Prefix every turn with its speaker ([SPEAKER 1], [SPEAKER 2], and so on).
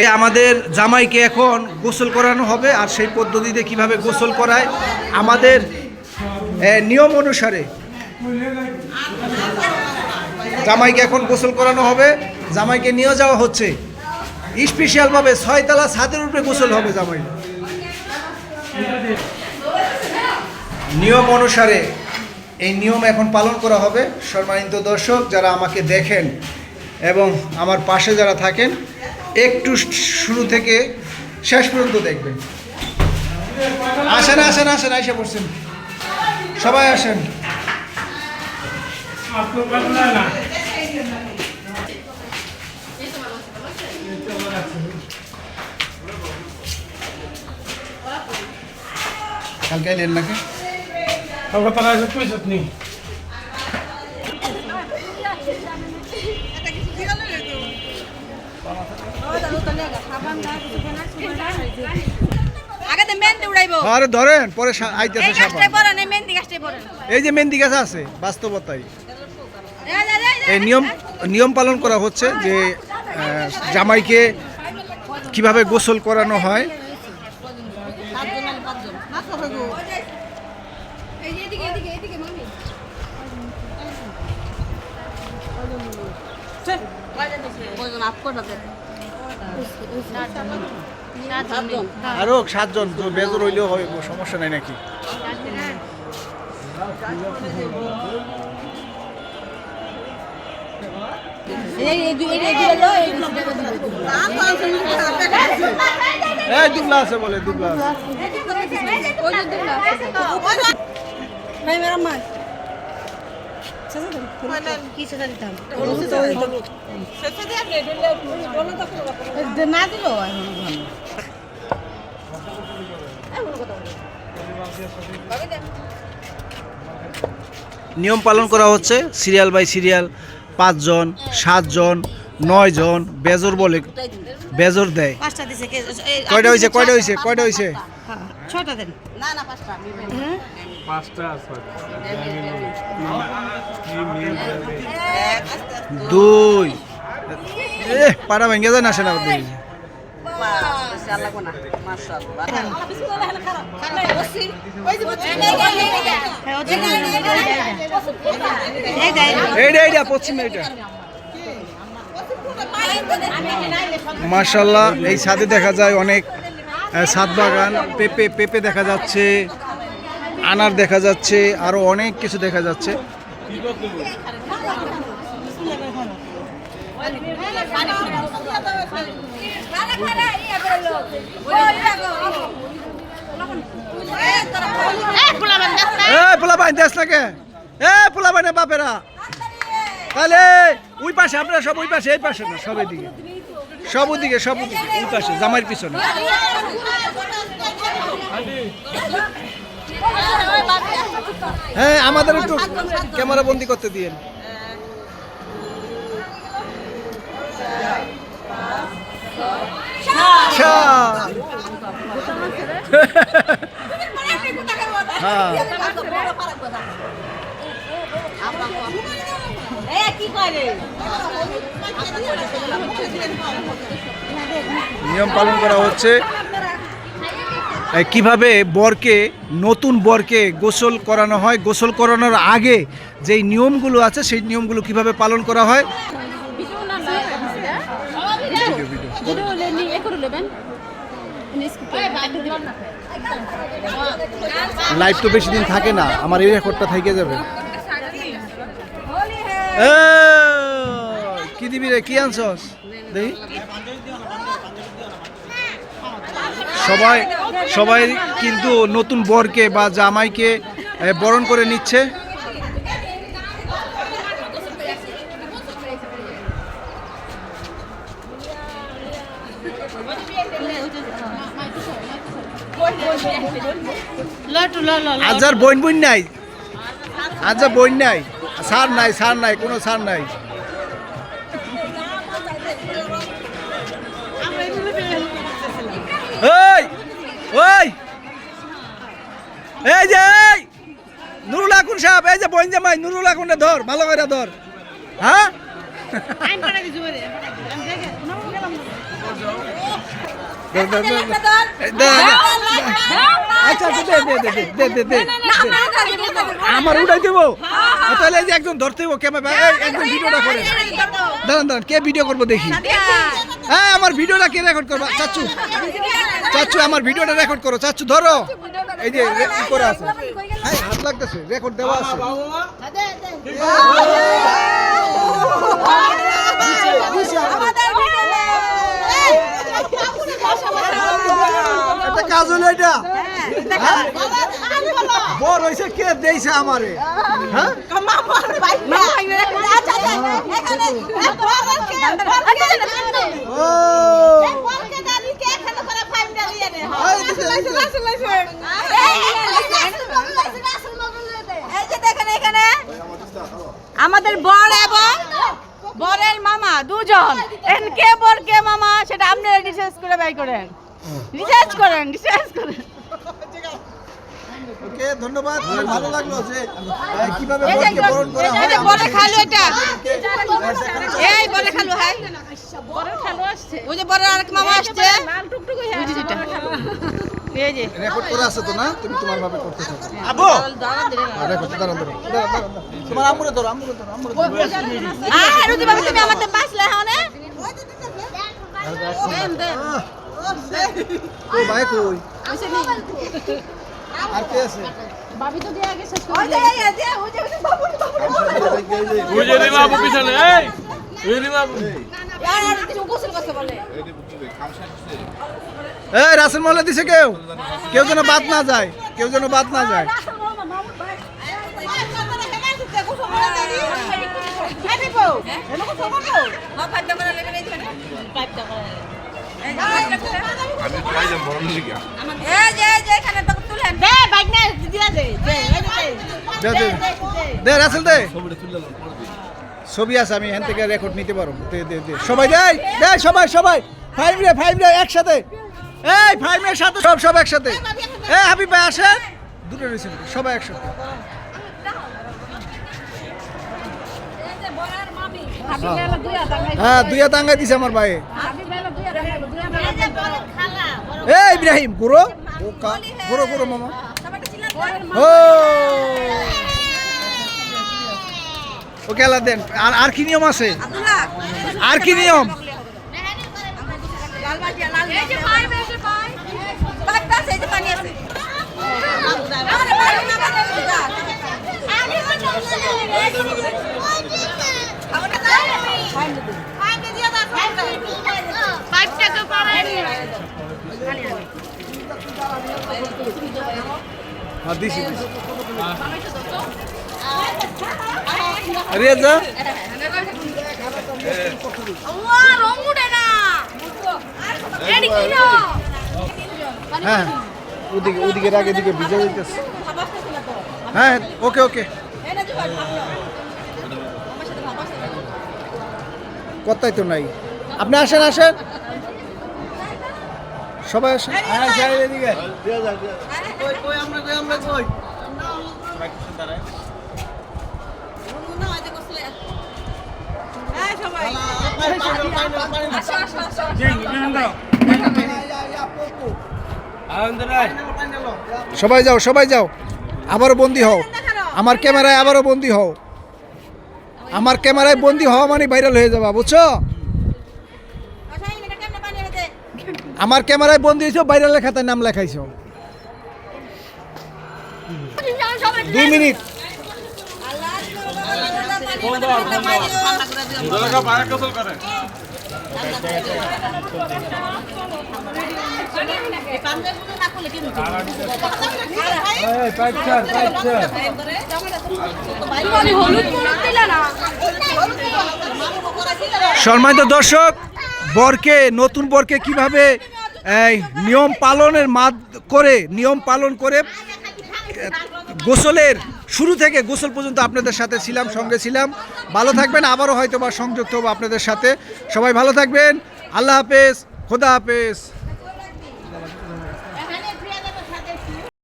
[SPEAKER 1] এই আমাদের জামাইকে এখন গোসল করানো হবে আর সেই পদ্ধতিতে কীভাবে গোসল করায়, আমাদের নিয়ম অনুসারে জামাইকে এখন গোসল করানো হবে, জামাইকে নিয়ে যাওয়া হচ্ছে। স্পেশালভাবে ছয়তলা ছাদের উপরে গোসল হবে জামাই। নিয়ম অনুসারে এই নিয়ম এখন পালন করা হবে। সম্মানিত দর্শক, যারা আমাকে দেখেন এবং আমার পাশে যারা থাকেন, একটু শুরু থেকে শেষ পর্যন্ত দেখবেন। আসেন আসেন আসেন, আইসা পড়ছেন। সবাই আসেন। কালকে এলেন নাকি?
[SPEAKER 2] কলকাতা আছে পয়সা
[SPEAKER 3] আগে তো মেহেন্দি উড়াইবো
[SPEAKER 1] আরে ধরেন পরে আইতেছে
[SPEAKER 3] এই
[SPEAKER 1] যে মেহেন্দি গাছ আছে বাস্তবতাই।
[SPEAKER 3] এই
[SPEAKER 1] নিয়ম নিয়ম পালন করা হচ্ছে যে জামাইকে কীভাবে গোসল করানো হয়
[SPEAKER 3] এই যে এদিকে এদিকে এদিকে মামি কয়জন আপ করতে দেন
[SPEAKER 1] আরও সাতজন তো বেজর হইলেও হয় সমস্যা নাই নাকি? দুবলা আছে বলে দুবলা আছে।
[SPEAKER 3] ওই যে দুলা ভাই মেরা মা কি সেটা দিতাম না দিল
[SPEAKER 1] নিয়ম পালন করা হচ্ছে সিরিয়াল বাই সিরিয়াল পাঁচজন সাতজন নয় জন বেজর বলে বেজর দেয়।
[SPEAKER 3] পাঁচটা দিছে কে
[SPEAKER 1] কয়টা হয়েছে কয়টা হয়েছে কয়টা হয়েছে
[SPEAKER 3] ছয়টা দেন। না না পাঁচটা।
[SPEAKER 1] দুই। এ, পাড়া ভেঙে যায় না সেনা দুই? মার্শাল্লাহ এই ছাদে দেখা যায় অনেক ছাদ বাগান। পেঁপে পেঁপে দেখা যাচ্ছে। আনার দেখা যাচ্ছে, আরও অনেক কিছু দেখা যাচ্ছে। বাপেরা। তাহলে ওই পাশে, আপনারা সব ওই পাশে, এই পাশে না, সব এদিকে। সব সব ওই পাশে, জামাইয়ের পিছনে। হ্যাঁ আমাদের একটু ক্যামেরা বন্দি করতে সাত। হ্যাঁ নিয়ম পালন করা হচ্ছে কীভাবে বরকে নতুন বরকে গোসল করানো হয় গোসল করানোর আগে যেই নিয়মগুলো আছে সেই নিয়মগুলো কীভাবে পালন করা হয়? লাইভ তো বেশি দিন থাকে না আমার এই রেকর্ডটা থেকে যাবে। কি দিবি রে কি আনছস? দেখি। সবাই সবাই কিন্তু নতুন বরকে বা জামাইকে বরণ করে নিচ্ছে। আজ আর বইন বইন নাই। আজ আর বইন নাই। সার নাই সার নাই, কোনো সার নাই। ওই ওই। এই যে এই। নুরুল আকুন সাহেব এই যে বইন জামাই নুরুল আকুনটা ধর ভালো করে ধর। হ্যাঁ? আমার উঠাই দেবো? তাহলে এই যে একজন ধরতে হব ক্যামেরা একজন ভিডিওটা করে দাঁড়ান দাঁড়ান কে ভিডিও করব দেখি। হ্যাঁ আমার ভিডিওটা কে রেকর্ড করব? চাচ্ছু চাচ্ছু আমার ভিডিওটা রেকর্ড করো। চাচ্ছু ধরো। এই যে ই করে আছে। হ্যাঁ হাত লাগতেছে। রেকর্ড দেওয়া আছে। এটা কাজ হলো এটা। হ্যাঁ? হয়েছে কে? দিয়েছে আমারে। হ্যাঁ?
[SPEAKER 3] আমাদের বর এবং বরের মামা দুজন। এন কে বর কে মামা সেটা আপনি রিসার্চ করে বাই করেন। রিসার্চ করেন রিসার্চ করেন।
[SPEAKER 1] ওকে ধন্যবাদ ভালো লাগল যে কীভাবে বরকে বরণ করা
[SPEAKER 3] এই
[SPEAKER 1] হয়
[SPEAKER 3] বরে খালু এটা।
[SPEAKER 1] আমাদেরকে-
[SPEAKER 3] এই বরে খালু হাই। ওই যে বরের আরেক মামা আসছে। ওই যে যেটা। এই যে।
[SPEAKER 1] রেকর্ড করা আছে তো না তুমি তোমার ভাবে করতে থাকো। আবু রেকর্ড দাঁড়ান দাঁড়ান। তোমার আম্মুরে ধরো আম্মুরে ধরো আম্মুরে ধরো।
[SPEAKER 3] আহ রুদি বাবু তুমি আমাদের বাসলে হনে
[SPEAKER 1] আহ, ও ভাই কই? আর কে আছে
[SPEAKER 2] ওই যে রিমা বাবু পিছনে এই ওই রিমা বাবু
[SPEAKER 1] এই রাসেল মোল্লা দিছে কেউ কেউ যেন বাদ না যায় কেউ যেন বাদ না যায়
[SPEAKER 4] আমি পাইলাম বড় লিগা
[SPEAKER 1] দে দে দে, রাসেল দে। ছবি আছে, আমি এখান থেকে রেকর্ড নিতে পারব। দে দে দে। সবাই দে দে, সবাই সবাই। ফাইভ রে ফাইভ রে, একসাথে। এই ফাইভ সাথে সব সব একসাথে। এই হাবিব ভাই, আসেন। দুটো রয়েছে সবাই একসাথে। হ্যাঁ দুইয়া টাঙ্গাই দিছে আমার ভাই। এই, ইব্রাহিম গুরো গুরো গুরো মামা। ও। ও খেলা দেন। আর আর কি নিয়ম আছে? আর কি নিয়ম? হ্যাঁ দিছি দিছি। রেজা হ্যাঁ ওদিকে ওদিকে ভিজে যাইতেছে হ্যাঁ ওকে ওকে। কথাই তো নাই। আপনি আসেন আসেন। সবাই আসেন। হ্যাঁ এদিকে। সবাই যাও সবাই যাও। আবারও বন্দি হও। আমার ক্যামেরায় আবারও বন্দি হও। আমার ক্যামেরায় বন্দি হওয়া মানে ভাইরাল হয়ে যাবা বুঝছ? আমার ক্যামেরায় বন্দি হয়েছো ভাইরালের খাতায় নাম লেখাইছো। দুই মিনিট
[SPEAKER 2] দুলাকা পায়ে গোসল করে
[SPEAKER 1] সম্মানিত দর্শক বরকে নতুন বরকে কীভাবে নিয়ম পালনের মাদ করে নিয়ম পালন করে গোসলের শুরু থেকে গোসল পর্যন্ত আপনাদের সাথে ছিলাম, সঙ্গে ছিলাম। ভালো থাকবেন, আবারও হয়তো বা সংযুক্ত হব আপনাদের সাথে। সবাই ভালো থাকবেন। আল্লাহ হাফেজ, খোদা হাফেজ।